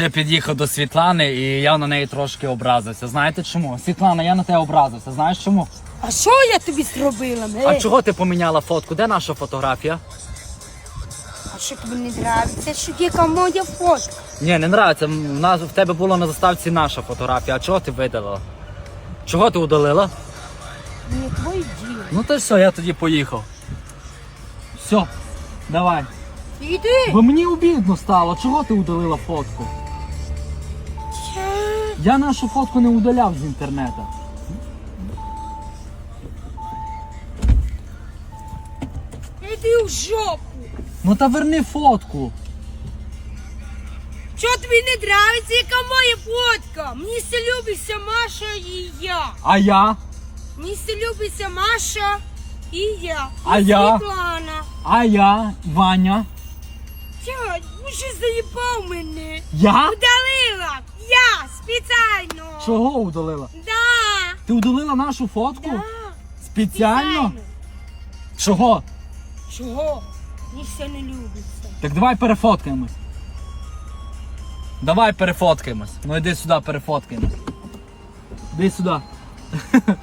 Я під'їхав до Світлани і я на неї трошки образився. Знаєте чому? Світлана, я на тебе образився. Знаєш чому? А що я тобі зробила? Е, А чого ти поміняла фотку? Де наша фотографія? а що тобі не подобається? Що яка моя фотка? Ні, не нравиться. В нас в тебе була на заставці наша фотографія. А чого ти видалила? Чого ти удалила? Не твоє діло. Ну то все, я тоді поїхав. Все, давай. Іди. Бо мені обідно стало. Чого ти удалила фотку? Я нашу фотку не удаляв з інтернету. Іди в жопу. Ну та верни фотку. Що тобі не подобається, яка моя фотка? Мені все любиться Маша і я. А я? Мені все любиться Маша і я. А і я? Світлана. А я, Ваня. Ви що заїбав мене? Я? Удалила. Чого удалила? Да. Ти удалила нашу фотку? Да. Спеціально? Чого? Чого? Ніщо не любиться. Так давай перефоткаємось. Давай перефоткаємось. Ну йди сюди, перефоткаємось. Іди сюди.